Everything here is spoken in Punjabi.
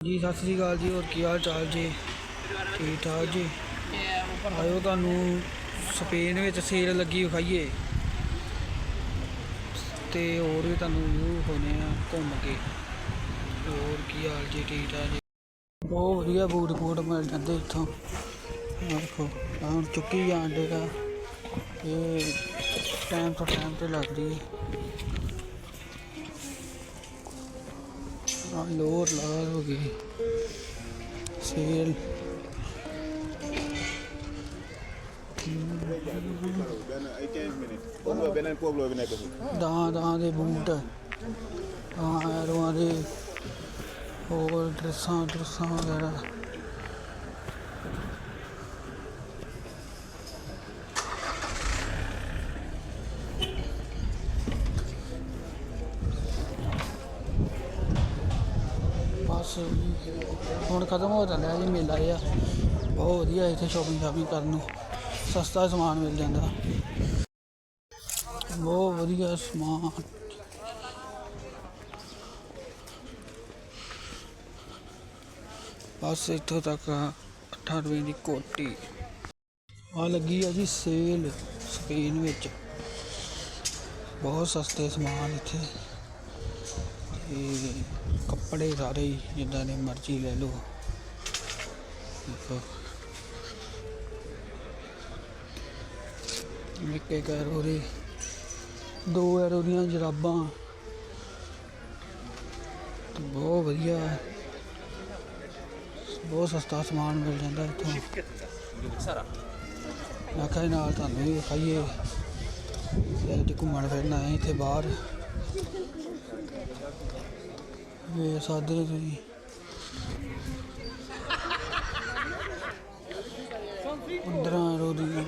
ਜੀ, ਸਤਿ ਸ੍ਰੀ ਅਕਾਲ ਜੀ, ਹੋਰ ਕੀ ਹਾਲ ਚਾਲ ਜੀ? ਠੀਕ ਠਾਕ ਜੀ? ਆਇਓ ਤੁਹਾਨੂੰ ਸਪੇਨ ਵਿੱਚ ਸੇਲ ਲੱਗੀ ਵਿਖਾਈਏ। ਤੇ ਹੋਰ ਵੀ ਤੁਹਾਨੂੰ ਵਿਊ ਹੋਣੇ ਆ ਘੁੰਮ ਕੇ। ਹੋਰ ਕੀ ਹਾਲ ਜੀ, ਠੀਕ ਠਾਕ ਜੀ? ਬਹੁਤ ਵਧੀਆ ਬੂਟ ਬੂਟ ਮਿਲ ਜਾਂਦੇ ਇੱਥੋਂ। ਦੇਖੋ ਹੁਣ ਚੁੱਕੀ ਜਾਣ ਡੇਗਾ ਇਹ ਟਾਈਮ ਤੋਂ ਟਾਈਮ ਤੇ ਲੱਗਦੀ। ਹੈ ਲੋਰ ਲਾਲ ਹੋ ਗਈ ਸੇਲ ਦਾਂ ਦਾਂ ਦੇ ਬੂਟ ਹਾਂ ਐਰੋਆਂ ਦੇ ਹੋਰ ਡਰੈਸਾਂ ਡਰੈਸਾਂ ਵਗੈਰਾ ਬਸ ਹੁਣ ਖਤਮ ਹੋ ਚੱਲਿਆ ਜੀ, ਮੇਲਾ ਇਹ ਆ ਬਹੁਤ ਵਧੀਆ ਇੱਥੇ ਸ਼ੋਪਿੰਗ ਸ਼ਾਪਿੰਗ ਕਰਨ ਨੂੰ। ਸਸਤਾ ਸਮਾਨ ਮਿਲ ਜਾਂਦਾ। ਬਹੁਤ ਵਧੀਆ ਸਮਾਨ। ਬਸ ਇੱਥੋਂ ਤੱਕ 8 ਰੁਪਏ ਦੀ ਕੋਟੀ। ਆ ਲੱਗੀ ਆ ਜੀ ਸੇਲ ਸਪੇਨ ਵਿੱਚ। ਬਹੁਤ ਸਸਤੇ ਸਮਾਨ ਇੱਥੇ। ਤੇ ਕੱਪੜੇ ਸਾਰੇ ਹੀ, ਜਿੱਦਾਂ ਦੇ ਮਰਜ਼ੀ ਲੈ ਲਓ। ਇੱਕ ਇੱਕ ਐਰੋ ਦੇ ਦੋ ਐਰੋ ਦੀਆਂ ਜਰਾਬਾਂ। ਬਹੁਤ ਵਧੀਆ ਬਹੁਤ ਸਸਤਾ ਸਮਾਨ ਮਿਲ ਜਾਂਦਾ ਇੱਥੋਂ। ਮੈਂ ਕਿਹਾ ਨਾਲ ਤੁਹਾਨੂੰ ਵੀ ਖਾਈਏ ਤੇ ਘੁੰਮਣ ਫਿਰਨ ਆਏ ਇੱਥੇ ਬਾਹਰ। ਵੇ ਸਾਦਰ ਜੀ। ਉਧਰਾਂ ਰੋਦੀ